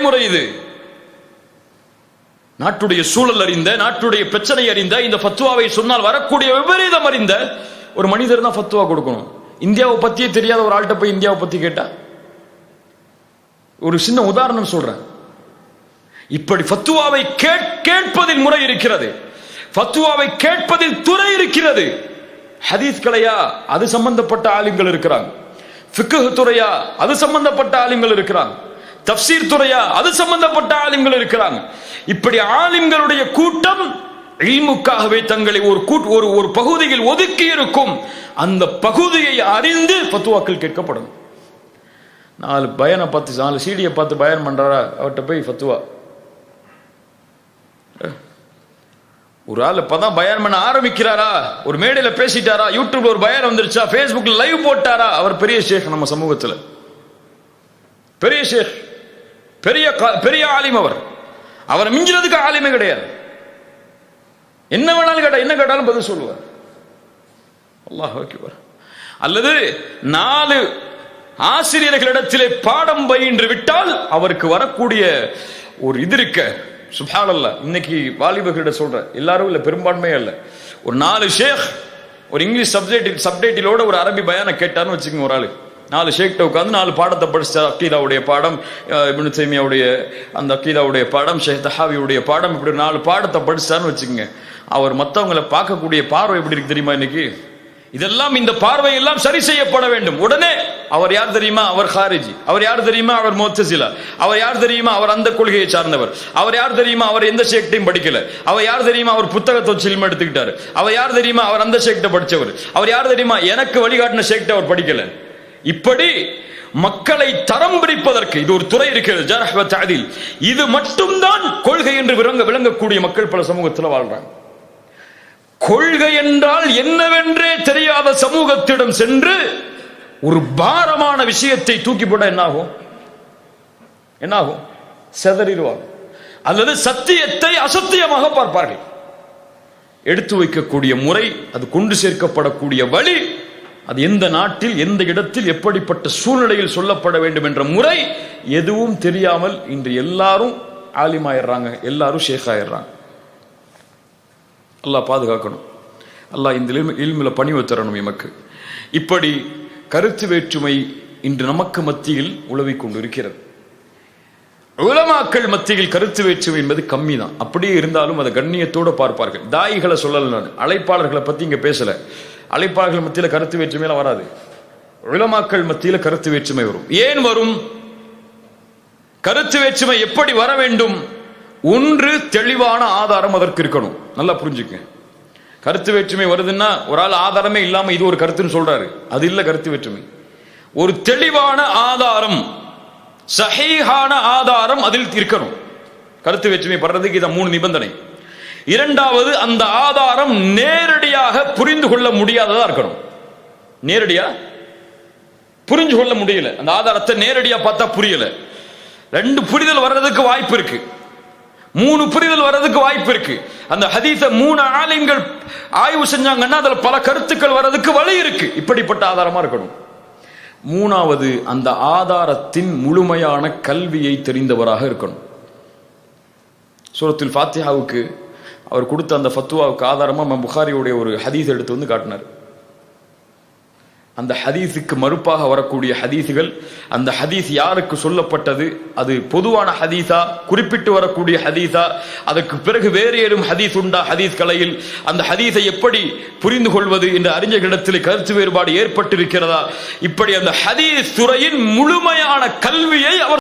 வழிமுறை இது. நாட்டுடைய சூழல் அறிந்த நாட்டுடைய பிரச்சனை அறிந்த இந்த ஃபத்வாவை சொன்னால் வரக்கூடிய விபரீதம் அறிந்த ஒரு மனிதர் தான் ஃபத்வா கொடுக்கணும். இந்தியாவை பத்தியே தெரியாத ஒரு ஆள்கிட்ட போய் இந்தியாவை பத்தி கேட்டா? ஒரு சின்ன உதாரணம் சொல்றேன். இப்படி ஃபத்துவாவை கேட்பதில் முறை இருக்கிறது. ஃபத்துவாவை கேட்பதில் துறை இருக்கிறது. ஹதீஸ் கலையா அது சம்பந்தப்பட்ட ஆளுங்கள் இருக்கிறாங்க. துறையா அது சம்பந்தப்பட்ட ஆளுங்கள் இருக்கிறாங்க. தப்சீர் துறையா? அது சம்பந்தப்பட்ட ஆலிம்கள் இருக்கிறாங்க. இப்படி ஆலிம்களுடைய கூட்டம் இல்முக்காகவே தங்களை ஒரு கூட் ஒரு ஒரு பகுதியில் ஒதுக்கி இருக்கும். அந்த பகுதியை அறிந்து பத்துவாக்கள் கேட்கப்படும். நாலு பயனை பார்த்து நாலு சீடியை பார்த்து பயன் பண்றாரா? அவர்கிட்ட போய் ஃபத்துவா. ஒரு ஆள் இப்பதான் பயன் பண்ண ஆரம்பிக்கிறாரா? ஒரு மேடையில பேசிட்டாரா? யூடியூப்ல ஒரு பயன் வந்துருச்சா? ஃபேஸ்புக்கில் லைவ் போட்டாரா? அவர் பெரிய ஷேக் நம்ம சமூகத்துல. பெரிய ஷேக். பெரிய பெரிய ஆலிம் அவர். அவரை மிஞ்சினதுக்கு ஆலிமே கிடையாது. என்ன வேணாலும் கேட்டா என்ன கேட்டாலும் பதில் சொல்லுவார். அல்லாஹ் ஓகேவார் அல்லது நாலு ஆசிரியர்களிடத்திலே பாடம் பயின்று விட்டால் அவருக்கு வரக்கூடிய ஒரு இது இருக்க. சுபாலல்ல இன்னைக்கு வாலிபர்களிட சொல்ற எல்லாரும் இல்ல பெரும்பான்மையே இல்ல. ஒரு நாலு ஷேக் ஒரு இங்கிலீஷ் சப்ஜெக்ட் சப்டைட்டிலோட ஒரு அரபி பயான கேட்டான்னு வச்சுக்கோங்க ஒரு ஆளு. நாலு ஷேக்ட உட்காந்து நாலு பாடத்தை படிச்சார் அக்கீதாவுடைய பாடம் இபின் தைமியாவுடைய அந்த அக்கீதாவுடைய பாடம் ஷேக் தஹாவியுடைய பாடம் இப்படி நாலு பாடத்தை படிச்சான்னு வச்சுக்கோங்க. அவர் மற்றவங்களை பார்க்கக்கூடிய பார்வை எப்படி இருக்கு தெரியுமா இன்னைக்கு? இதெல்லாம் இந்த பார்வை எல்லாம் சரி செய்யப்பட வேண்டும். உடனே அவர் யார் தெரியுமா? அவர் ஹாரிஜி. அவர் யார் தெரியுமா? அவர் மோத்தசிலா. அவர் யார் தெரியுமா? அவர் அந்த கொள்கையை சார்ந்தவர். அவர் யார் தெரியுமா? அவர் எந்த ஷேக்டையும் படிக்கல. அவர் யார் தெரியுமா? அவர் புத்தகத்தை சில்ம எடுத்துக்கிட்டாரு. அவர் யார் தெரியுமா? அவர் அந்த ஷேக்ட படிச்சவர். அவர் யார் தெரியுமா? எனக்கு வழிகாட்டின ஷேக்ட அவர் படிக்கல. இப்படி மக்களை தரம் பிரிப்பதற்கு இது ஒரு துறை இருக்கிறது இது மட்டும்தான் கொள்கை என்று விளங்க விளங்கக்கூடிய மக்கள் பல சமூகத்தில் வாழ்றாங்க. கொள்கை என்றால் என்னவென்றே தெரியாத சமூகத்திடம் சென்று ஒரு பாரமான விஷயத்தை தூக்கி போட என்னாகும்? என்னாகும்? செதறிடுவாங்க. அல்லது சத்தியத்தை அசத்தியமாக பார்ப்பார்கள். எடுத்து வைக்கக்கூடிய முறை அது கொண்டு சேர்க்கப்படக்கூடிய வழி அது எந்த நாட்டில் எந்த இடத்தில் எப்படிப்பட்ட சூழ்நிலையில் சொல்லப்பட வேண்டும் என்ற முறை எதுவும் தெரியாமல் இன்று எல்லாரும் ஆலிமாயிடுறாங்க எல்லாரும் ஷேக் ஆயிடுறாங்க அல்லாஹ் பாதுகாக்கணும். அல்லாஹ் இந்த இல்மில் பணிவு தரணும் எமக்கு. இப்படி கருத்து வேற்றுமை இன்று நமக்கு மத்தியில் உழவி கொண்டு இருக்கிறது உலமாக்கள் மத்தியில் கருத்து வேற்றுமை என்பது கம்மி தான் அப்படியே இருந்தாலும் அதை கண்ணியத்தோடு பார்ப்பார்கள். தாயிகளை சொல்லல நான். அழைப்பாளர்களை பத்தி இங்க பேசல. அழைப்பாளர்கள் மத்தியில் கருத்து வேற்றுமையெல்லாம் வராது. உலமாக்கள் மத்தியில் கருத்து வேற்றுமை வரும். ஏன் வரும்? கருத்து வேற்றுமை எப்படி வர வேண்டும்? ஒன்று தெளிவான ஆதாரம் அதற்கு இருக்கணும். நல்லா புரிஞ்சுக்க கருத்து வேற்றுமை வருதுன்னா ஒரு ஆள் ஆதாரமே இல்லாம இது ஒரு கருத்துன்னு சொல்றாரு. அது இல்ல கருத்து வேற்றுமை. ஒரு தெளிவான ஆதாரம் சஹீஹான ஆதாரம் அதில் இருக்கணும். கருத்து வேற்றுமை படுறதுக்கு இதை மூணு நிபந்தனை. இரண்டாவது அந்த ஆதாரம் நேரடியாக புரிந்து கொள்ள முடியாததா இருக்கணும். நேரடியா? புரிஞ்சு கொள்ள முடியல. அந்த ஆதாரத்தை நேரடியா பார்த்தா புரியல. ரெண்டு புரிதல் வர்றதுக்கு வாய்ப்பு இருக்கு. மூணு புரிதல் வர்றதுக்கு வாய்ப்பு இருக்கு. அந்த ஹதீஸ மூணு ஆலயங்கள் ஆய்வு செஞ்சாங்கன்னா அதுல பல கருத்துக்கள் வர்றதுக்கு வழி இருக்கு. இப்படிப்பட்ட ஆதாரமா இருக்கணும். மூணாவது அந்த ஆதாரத்தின் முழுமையான கல்வியை தெரிந்தவராக இருக்கணும். சூரத்தில் ஃபாத்தியாவுக்கு அவர் கொடுத்த அந்த ஃபத்துவாவுக்கு ஆதாரமா புகாரியுடைய ஒரு ஹதீஸ் எடுத்து வந்து காட்டினார். அந்த ஹதீஸுக்கு மறுப்பாக வரக்கூடிய ஹதீஸுகள் அந்த ஹதீஸ் யாருக்கு சொல்லப்பட்டது அது பொதுவான ஹதீஸா குறிப்பிட்டு வரக்கூடிய ஹதீஸா அதற்கு பிறகு வேறு ஏதும் ஹதீஸ் உண்டா ஹதீஸ் கலையில் அந்த ஹதீஸை எப்படி புரிந்து கொள்வது என்ற அறிஞர்களிடத்தில் கருத்து வேறுபாடு ஏற்பட்டிருக்கிறதா? இப்படி அந்த ஹதீஸ் துறையின் முழுமையான கல்வியை அவர்